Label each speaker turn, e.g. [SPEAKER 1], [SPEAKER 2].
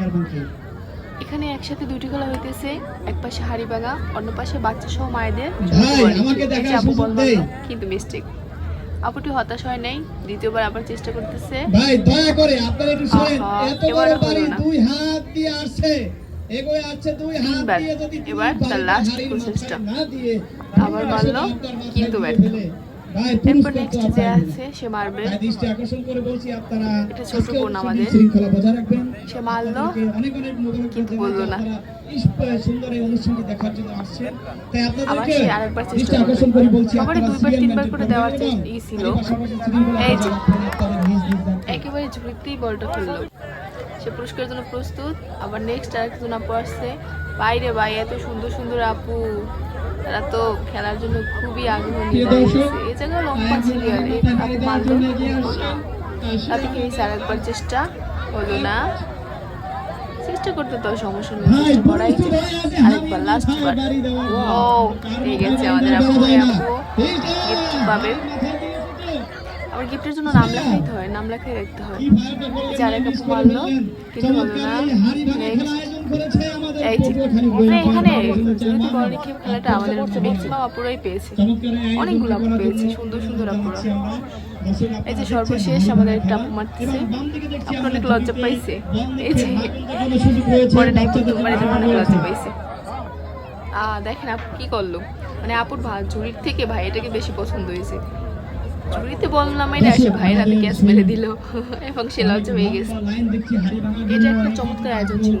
[SPEAKER 1] চেয়ারম্যানকে
[SPEAKER 2] এখানে একসাথে দুটি খেলা হইতেছে এক পাশে হাড়িভাঙা অন্য পাশে বাচ্চা সহ মায়েদের আপু কিন্তু মিস্টেক আপুটি হতাশ হয় নাই দ্বিতীয়বার আবার চেষ্টা করতেছে।
[SPEAKER 1] ভাই দয়া করে আপনারা একটু শোনেন এত বড় বাড়ি দুই হাত দিয়ে আসছে। এগোয়ে আসছে দুই হাত দিয়ে যদি
[SPEAKER 2] এবার তার last প্রচেষ্টা। আবার মারলো, কিন্তু ব্যর্থ।
[SPEAKER 1] ফেলে।
[SPEAKER 2] এরপর
[SPEAKER 1] পুরস্কার
[SPEAKER 2] নেক্সট যে আছে সে মারবে এটা ছোট বোন আমাদের। সে মারলো, কিন্তু বলল না।
[SPEAKER 1] সুন্দর এই অনুষ্ঠানটি দেখার জন্য আসছেন তাই
[SPEAKER 2] আবার
[SPEAKER 1] আপনাদেরকে
[SPEAKER 2] সে আরেকবার চেষ্টা
[SPEAKER 1] দৃষ্টি আকর্ষণ করে বলছি
[SPEAKER 2] সবারই দুইবার তিনবার করে দেওয়ার চেষ্টা- ছিল। এই যে। একেবারে ঝুড়িতেই বলটা ফেলল সে পুরস্কারের জন্য প্রস্তুত আবার নেক্সট আরেকজন আপু আসছে বাইরে ভাই এত সুন্দর সুন্দর আপু তারা তো খেলার জন্য খুবই আগ্রহ নিয়ে এই জায়গায় লম্বা আপু তাতে কি হয়েছে আরেকবার চেষ্টা হলো না। চেষ্টা করতে তো সমস্যা নেই চেষ্টা করাই আরেকবার লাস্ট বার। ও পেয়ে গেছে আমাদের আপু। আপু gift পাবে। আবার গিফটের জন্য নাম লেখাইতে হয় নাম লেখাই রাখতে হয়। যারা
[SPEAKER 1] করে
[SPEAKER 2] মারলো, কিন্তু হলো না।
[SPEAKER 1] এই
[SPEAKER 2] যে
[SPEAKER 1] পটুয়াখালী
[SPEAKER 2] আমরা এখানে যদি খেলাটা আমাদের ম্যাক্সিমাম আপুরাই পেয়েছে। অনেকগুলো আপু পেয়েছে, সুন্দর সুন্দর।
[SPEAKER 1] দর্শক,
[SPEAKER 2] এই যে সর্বশেষ আমাদের একটা মারতেছে।
[SPEAKER 1] এবং বাম দিকে দেখছি
[SPEAKER 2] আপু
[SPEAKER 1] আমরা
[SPEAKER 2] অনেক লজ্জা পাইছে। এই যে পরে নাই অনেক লজ্জা পাইছে। আ দেখেন আপু কি করল? মানে আপুর ঝুড়ির থেকে ভাই এটাকে বেশি পছন্দ হয়েছে। ঝুড়িতে বললাম এটা সে ভাইয়ের হাতে ক্যাশ মেরে দিল। এবং সে লজ্জা হয়ে গেছে। এটা একটা চমৎকার আয়োজন ছিল।